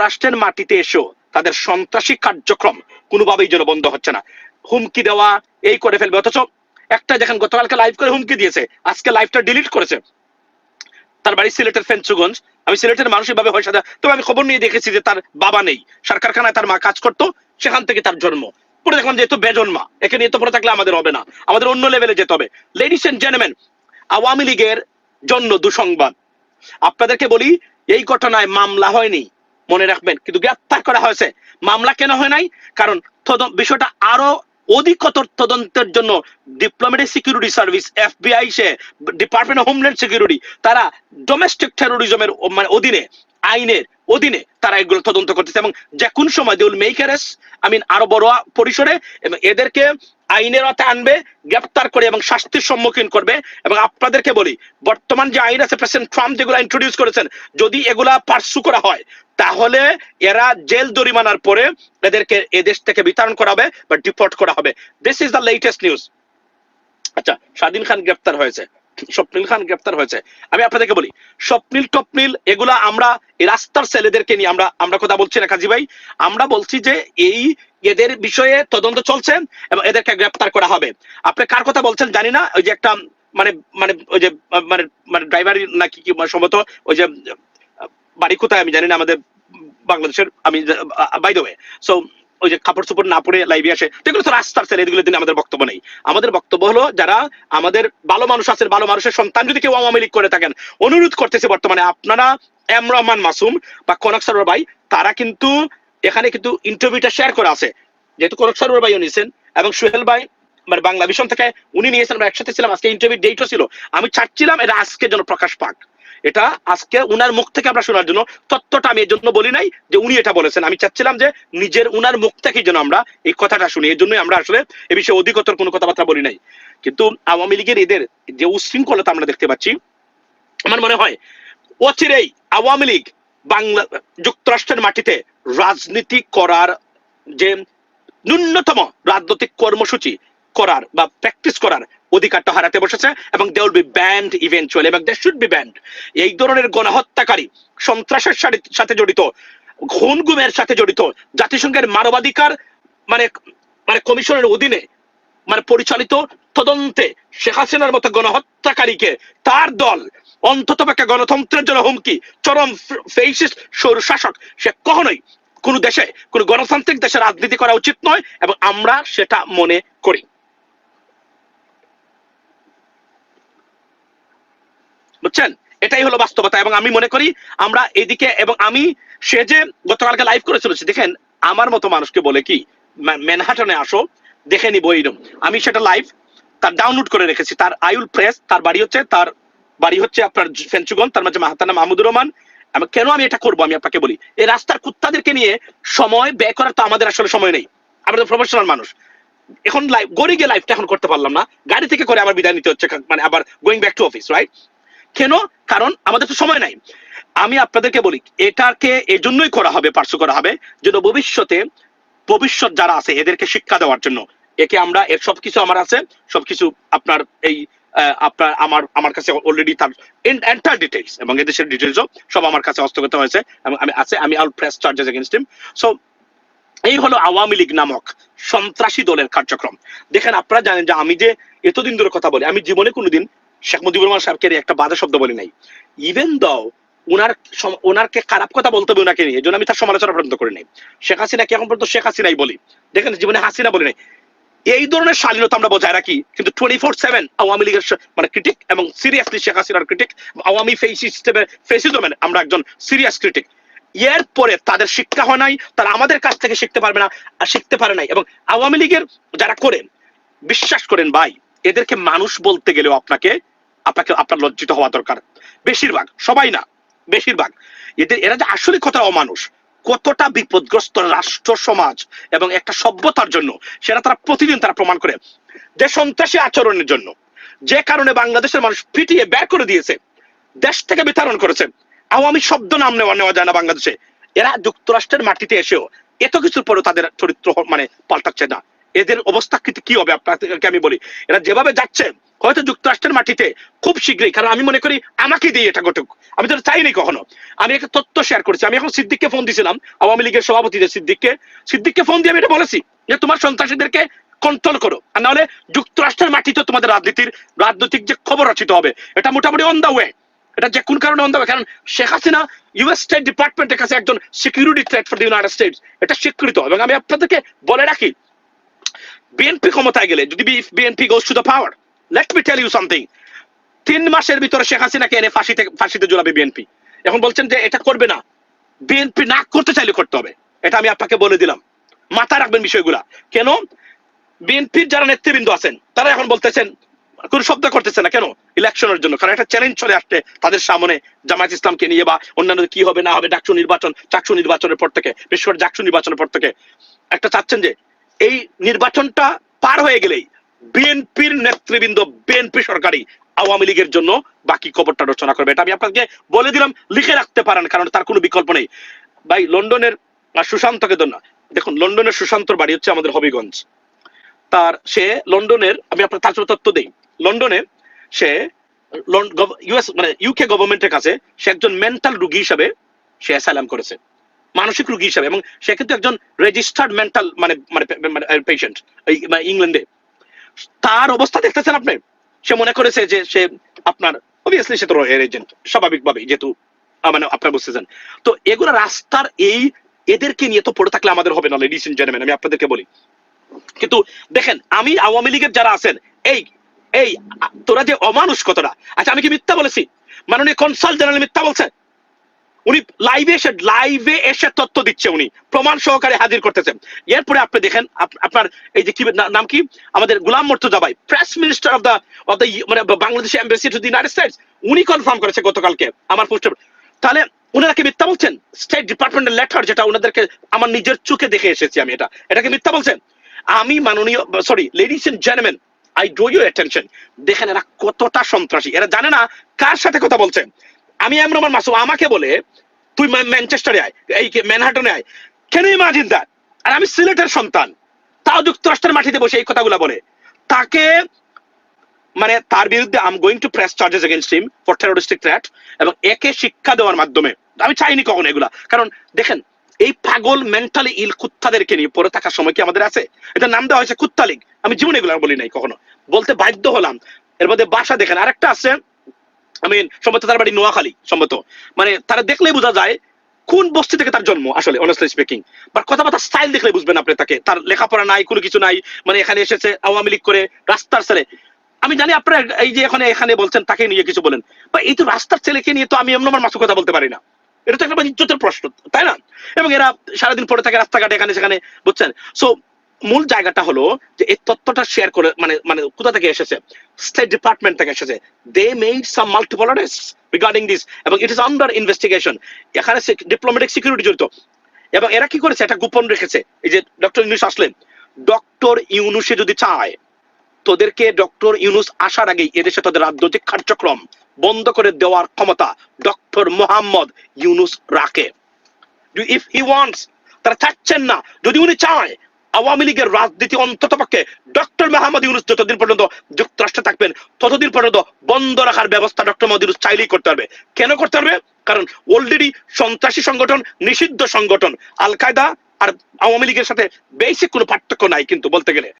যুক্তরাষ্ট্রের মাটিতে এসেও তাদের সন্ত্রাসী কার্যক্রম কোনোভাবেই যেন বন্ধ হচ্ছে না। হুমকি দেওয়া এই করে ফেলবে। অথচ একটা দেখেন, গতকালকে লাইভ করে হুমকি দিয়েছে। আজকে লাইভটা ডিলিট করেছে। তার বাড়ি সিলেটের ফেঞ্চুগঞ্জ আমি সিলেটের মানুষ, এভাবে হয় সাদা তবে আমি খবর নিয়ে দেখেছি যে তার বাবা নেই। সরকারখানায় তার মা কাজ করতো। সেখান থেকে তার জন্ম। পরে দেখলাম যে এত বেজন্মা। এখানে এত পরে থাকলে আমাদের হবে না। আমাদের অন্য লেভেলে যেতে হবে। লেডিস এন্ড জেন্টলম্যান আওয়ামী লীগের জন্য দুঃসংবাদ। আপনাদেরকে বলি, এই ঘটনায় মামলা হয়নি। মনে রাখবেন। কিন্তু গ্রেপ্তার করা হয়েছে। মামলা কেন হয় নাই? কারণ বিষয়টা আরও অধিকতর তদন্তের জন্য ডিপ্লোমেটিক সিকিউরিটি সার্ভিস এফবিআই সে ডিপার্টমেন্ট অফ হোমল্যান্ড সিকিউরিটি তারা ডোমেস্টিক টেরোরিজমের মানে অধীনে, আইনের অধীনে তারা এগুলো তদন্ত করতেছে। এবং যে কোন সময় they will make I mean আরও বড় পরিসরে এদেরকে আইনের আওতায় আনবে, গ্রেপ্তার করে এবং শাস্তির সম্মুখীন করবে। এবং আপনাদেরকে বলি, বর্তমান যে আইন আছে, প্রেসিডেন্ট ট্রাম্প যেগুলো ইন্ট্রোডিউস করেছেন, যদি এগুলা পার্সু করা হয়, তাহলে এরা জেল জরিমানার পরে এদেরকে এদেশ থেকে বিতরণ করা হবে বা ডিপোর্ট করা হবে। This is the latest news আচ্ছা স্বাধীন খান গ্রেপ্তার হয়েছে। স্বপ্নিল খান গ্রেপ্তার হয়েছে। আমি আপনাদেরকে বলি, স্বপ্নিল, টপনিল, এগুলা আমরা রাস্তার ছেলেদেরকে নিয়ে আমরা আমরা কথা বলছি না, কাজী ভাই। আমরা বলছি যে এই এদের বিষয়ে তদন্ত চলছে এবং এদেরকে গ্রেপ্তার করা হবে। আপনি কার কথা বলছেন জানি না, ওই যে একটা মানে মানে ওই যে মানে মানে ড্রাইভার নাকি কি সম্ভবত ওই যে, বাড়ি কোথায় আমি জানি না, আমাদের বাংলাদেশের, আমি বাই সো ওই যে কাপড় চোপড় না পরে লাইভে আসে। এগুলো তো রাস্তার ছেলে, এগুলো দিন আমাদের বক্তব্য নেই। আমাদের বক্তব্য হলো যারা আমাদের ভালো মানুষ আছে, ভালো মানুষের সন্তান যদি কেউ আওয়ামী লীগ করে থাকেন, অনুরোধ করতেছে বর্তমানে, আপনারা এম রহমান মাসুম বা কনক সরোর ভাই, তারা কিন্তু এখানে কিন্তু ইন্টারভিউটা শেয়ার করা আছে। যেহেতু কনক সরোর ভাইও নিয়েছেন এবং সোহেল ভাই মানে বাংলা ভিশন থেকে উনি নিয়েছেন, আমরা একসাথে ছিলাম, আজকে ইন্টারভিউ ডেটও ছিল। আমি চাচ্ছিলাম এটা আজকে যেন প্রকাশ পাক। এটা আজকে উনার মুখ থেকে আমরা শোনার জন্য, তত্ত্বটা আমি এর জন্য বলি নাই যে উনি এটা বলেছেন। আমি চাচ্ছিলাম যে নিজের উনার মুখ থেকেই যেন আমরা এই কথাটা শুনি। এর জন্যই আমরা আসলে এ বিষয়ে অধিকতর কোনো কথাবার্তা বলি নাই। কিন্তু আওয়ামী লীগের এদের যে উশৃঙ্খলতা আমরা দেখতে পাচ্ছি, আমার মনে হয় অচিরেই আওয়ামী লীগ বাংলা, যুক্তরাষ্ট্রের মাটিতে রাজনীতি করার যে ন্যূনতম রাজনৈতিক কর্মসূচি করার বা প্র্যাকটিস করার অধিকারটা হারাতে বসেছে এবং they will be banned eventually এবং দে শুড বি ব্যান্ড এই ধরনের গণহত্যাকারী, সন্ত্রাসের সাথে- জড়িত খুন গুমের সাথে জড়িত, জাতিসংঘের মানবাধিকার মানে মানে কমিশনের অধীনে মানে পরিচালিত তদন্তে শেখ হাসিনার মতো গণহত্যাকারীকে তার দল অন্তত গণতন্ত্রের জন্য হুমকি, চরম ফেসিস্ট শাসক, সে কখনোই কোন দেশে, কোন গণতান্ত্রিক দেশে রাজনীতি করা উচিত নয় এবং আমরা সেটা মনে করি। বুঝছেন? এটাই হলো বাস্তবতা এবং আমি মনে করি আমরা এদিকে এবং আমি সে যে গতকালকে লাইভ করে চলেছি দেখেন, আমার মতো মানুষকে বলে কি ম্যানহাটনে আসো, দেখে নিবো এইরকম আমি সেটা লাইভ তার ডাউনলোড করে রেখেছি। তার আইউল প্রেস তার বাড়ি হচ্ছে, তার বাড়ি হচ্ছে আপনার ফেঞ্চুগন, তার মাঝে মাহাতানা মাহমুদুর রহমান। আমি কেন আমি এটা করব আমি আপনাকে বলি? এই রাস্তার কুত্তাদেরকে নিয়ে সময় ব্যয় করার তো আমাদের আসলে সময় নেই। আমরা তো প্রফেশনাল মানুষ। এখন লাইভ গড়ি গিয়ে লাইভটা এখন করতে পারলাম না। গাড়ি থেকে করে আবার বিদায় নিতে হচ্ছে মানে আবার going back to office right কেন? কারণ আমাদের তো সময় নাই। আমি আপনাদেরকে বলি, এটাকে এজন্যই করা হবে পার্শ্ব করা হবে, যেন ভবিষ্যতে, ভবিষ্যৎ যারা আছে, এদেরকে শিক্ষা দেওয়ার জন্য। একে আমরা, এর সবকিছু আমার আছে, সবকিছু আপনার এই আপনার, আমার আমার কাছে অলরেডি তার এন্টার ডিটেলস এবং এদেশের ডিটেলসও সব আমার কাছে হস্তগত হয়েছে, এবং আমি আছে, আমি I'll press charges against him so এই হলো আওয়ামী লীগ নামক সন্ত্রাসী দলের কার্যক্রম। দেখেন, আপনারা জানেন যে আমি যে এতদিন ধরে কথা বলি, আমি জীবনে কোনোদিন শেখ মুজিবুর রহমান সাহেবকে একটা বাধা শব্দ বলি নাই। ইভেন দাও ওনার ওনারকে খারাপ কথা বলতে হবে ওনাকে নিয়ে এই জন্য আমি তার সমালোচনা পর্যন্ত করি নাই। শেখ হাসিনাকে এখন পর্যন্ত শেখ হাসিনাই বলি? দেখেন, জীবনে হাসিনা বলি নাই। এই ধরনের শালীনতা আমরা বজায় রাখি, কিন্তু টোয়েন্টি ফোর সেভেন আওয়ামী লীগের মানে ক্রিটিক এবং সিরিয়াসলি শেখ হাসিনার ক্রিটিক আওয়ামী ফেসিস্টেমের ফেসিজমের আমরা একজন সিরিয়াস ক্রিটিক এর পরে তাদের শিক্ষা হয় নাই, তারা আমাদের কাছ থেকে শিখতে পারবে না, আর শিখতে পারে নাই। এবং আওয়ামী লীগের যারা করেন, বিশ্বাস করেন ভাই, এদেরকে মানুষ বলতে গেলেও আপনাকে আপনাকে আপনার লজ্জিত হওয়া দরকার। বেশিরভাগ, সবাই না, বেশিরভাগ। এদের, এরা যে আসলে কতটা অমানুষ, কতটা বিপদগ্রস্ত রাষ্ট্র, সমাজ এবং একটা সভ্যতার জন্য, সেটা তারা প্রতিদিন তারা প্রমাণ করে যে সন্ত্রাসী আচরণের জন্য। যে কারণে বাংলাদেশের মানুষ পিটিয়ে বের করে দিয়েছে, দেশ থেকে বিতরণ করেছে, আওয়ামী শব্দ নাম নেওয়া নেওয়া যায় না বাংলাদেশে। এরা যুক্তরাষ্ট্রের মাটিতে এসেও এত কিছুর পরেও তাদের চরিত্র মানে পাল্টাচ্ছে না। এদের অবস্থা কি- হবে? আপনাদেরকে আমি বলি। এরা যেভাবে যাচ্ছে, হয়তো যুক্তরাষ্ট্রের মাটিতে খুব শীঘ্রই, কারণ আমি মনে করি আমাকে দিয়ে এটা ঘটুক। আমি তো চাইনি কখনো। আমি একটা তথ্য শেয়ার করেছি। আমি এখন সিদ্দিককে ফোন দিয়েছিলাম আওয়ামী লীগের সভাপতি যে সিদ্দিককে। সিদ্দিককে ফোন দিয়ে আমি এটা বলেছি যে, তোমার সন্ত্রাসীদেরকে কন্ট্রোল করো। আর নাহলে যুক্তরাষ্ট্রের মাটিতে তোমাদের রাজনীতির, রাজনৈতিক যে খবর রচিত হবে। এটা মোটামুটি অন দা ওয়ে এটা যে কোন কারণে অন দা কারণ শেখ হাসিনা ইউএস স্টেট ডিপার্টমেন্টের কাছে একজন security threat for the United States এটা স্বীকৃত। হবে এবং আমি আপনাদেরকে বলে রাখি বিএনপি ক্ষমতায় গেলে, যদি BNP goes to the power let me tell you something তিন মাসের ভিতরে শেখ হাসিনাকে এনে ফাঁসিতে ফাঁসিতে জোড়াবে বিএনপি এখন বলছেন যে এটা করবে না। বিএনপি না করতে চাইলে করতে হবে। এটা আমি আপনাকে বলে দিলাম। মাথায় রাখবেন বিষয়গুলা। কেন? বিএনপির যারা নেতৃবৃন্দ আছেন, তারা এখন বলতেছেন, কোন শব্দ করতেছে না। কেন? ইলেকশনের জন্য। কারণ একটা চ্যালেঞ্জ চলে আসছে তাদের সামনে। জামায়াত ইসলামকে নিয়ে বা অন্যান্য কি হবে, না হবে, ডাকসু নির্বাচন চাকসু নির্বাচনের পর থেকে বিশেষ করে ডাকসু নির্বাচনের পর থেকে। একটা চাচ্ছেন যে এই নির্বাচনটা পার হয়ে গেলেই বিএনপির নেতৃবৃন্দ, বিএনপি সরকারি আওয়ামী লীগের জন্য বাকি খবরটা রচনা করবে। এটা আমি আপনাকে বলে দিলাম, লিখে রাখতে পারেন, কারণ তার কোনো বিকল্প নেই। ভাই, লন্ডনের সুশান্তকে ধন্য দেখুন, লন্ডনের সুশান্তর বাড়ি হচ্ছে আমাদের হবিগঞ্জ। তার, সে লন্ডনের, আমি আপনার তার তথ্য দেই। লন্ডনে সে ইউএস মানে ইউকে গভর্নমেন্টের কাছে সে একজন মেন্টাল রুগী হিসাবে সে অ্যাসাইলাম করেছে। মানসিক রোগী হিসাবে এবং সে কিন্তু একজন রেজিস্টার্ড মেন্টাল মানে মানে পেশেন্ট ইংল্যান্ডে। তার অবস্থা দেখতেছেন আপনি? সে মনে করেছে যে সে আপনার অবভিয়াসলি সে তো রয়ের এজেন্ট স্বাভাবিকভাবেই যেহেতু মানে আপনার বুঝতেছেন। তো এগুলো রাস্তার এই এদেরকে নিয়ে তো পড়ে থাকলে আমাদের হবে না লেডিস এন্ড জেন্টলম্যান আমি আপনাদেরকে বলি। কিন্তু দেখেন, আমি আওয়ামী লীগের যারা আছেন, এই এই তোরা যে অমানুষ কতটা আচ্ছা আমি কি মিথ্যা বলেছি? মাননীয় কনসাল জেনারেল মিথ্যা বলছে? উনি লাইভে এসে লাইভে এসে তথ্য দিচ্ছে উনি। প্রমাণ সহকারে হাজির করতেছেন এরপরে আপনি দেখেন আপনার এই যে কি নাম কি? আমাদের গুলাম মর্তুজা ভাই press minister of the of the মানে Bangladesh embassy to the United States উনি কনফার্ম করেছে গতকালকে আমার পোস্টার তাহলে ওনারা কি মিথ্যা বলছেন? স্টেট ডিপার্টমেন্টের লেটার যেটা ওনাদেরকে আমার নিজের চোখে দেখে এসেছি আমি এটা। এটাকে মিথ্যা বলছেন? আমি মাননীয় sorry ladies and gentleman I draw you attention দেখেন এরা কতটা সন্ত্রাসী। এরা জানে না কার সাথে কথা বলছে। আমি এমন মাসুম, আমাকে বলে, তুই ম্যানচেস্টারে আয়, এই ম্যানহাটনে আয়। কেন ইমাজিন দ্যাট? আর আমি সিলেটের সন্তান। তাও যুক্তরাষ্ট্রের মাটিতে বসে এই কথাগুলো বলে। তাকে মানে তার বিরুদ্ধে I'm going to press charges against him for terroristic threat এবং একে শিক্ষা দেওয়ার মাধ্যমে। আমি চাইনি কখনো এগুলা। কারণ দেখেন, এই পাগল মেন্টালি ইল কুত্তাদেরকে নিয়ে পড়ে থাকার সময় কি আমাদের আছে? এটা নাম দেওয়া হয়েছে কুত্তা লীগ আমি জীবনে এগুলো বলি নাই কখনো। বলতে বাধ্য হলাম। এর মধ্যে বাসা দেখেন। আরেকটা আছে আমি সম্ভবত তার বাড়ি নোয়াখালী, সম্ভবত। মানে তারা দেখলেই বোঝা যায় কোন বস্তি থেকে তার জন্ম, আসলে অনেস্টলি স্পিকিং বা কথাবার্তা স্টাইল দেখলে বুঝবেন আপনি তাকে। তার লেখাপড়া নাই, কোনো কিছু নাই। মানে এখানে এসেছে, আওয়ামী লীগ করে, রাস্তার ছেলে। আমি জানি আপনারা এই যে এখানে এখানে বলছেন, তাকে নিয়ে কিছু বলেন। বা এই তো রাস্তার ছেলেকে নিয়ে তো আমি এমন আমার মাসু কথা বলতে পারি না। এটা তো একটা ইজ্জতের প্রশ্ন, তাই না? এবং এরা সারাদিন পরে থাকে রাস্তাঘাটে, এখানে, সেখানে, বুঝছেন? সো মূল জায়গাটা হলো যে এই তথ্যটা শেয়ার করে মানে মানে কোথা থেকে এসেছে? স্টেট ডিপার্টমেন্ট থেকে এসেছে। They made some multiple arrest regarding this এবং ইট ইস আন্ডার ইনভেস্টিগেশন এখানে ডিপ্লোম্যাটিক সিকিউরিটি জড়িত। এবং এরা কি করেছে? এটা গোপন রেখেছে। এই যে ডক্টর ইউনুস আসলেন। ডক্টর ইউনুসে যদি চায়, তোদেরকে ডক্টর ইউনুস আসার আগেই এদেশে তাদের রাজনৈতিক কার্যক্রম বন্ধ করে দেওয়ার ক্ষমতা ডক্টর মোহাম্মদ ইউনুস রাখে। ইফ হি ওয়ান্টস তারা চাচ্ছেন না। যদি উনি চায় আওয়ামী লীগের রাজনীতি অন্তত পক্ষে ডক্টর মাহমুদ ইউনুস যতদিন পর্যন্ত যুক্তরাষ্ট্রে থাকবেন, ততদিন পর্যন্ত বন্ধ রাখার ব্যবস্থা ডক্টর মাহমুদ ইউনুস চাইলেই করতে পারবে। কেন করতে পারবে? কারণ অলরেডি সন্ত্রাসী সংগঠন, নিষিদ্ধ সংগঠন আল কায়দা আর আওয়ামী লীগের সাথে বেসিক কোনো পার্থক্য নাই কিন্তু বলতে গেলে।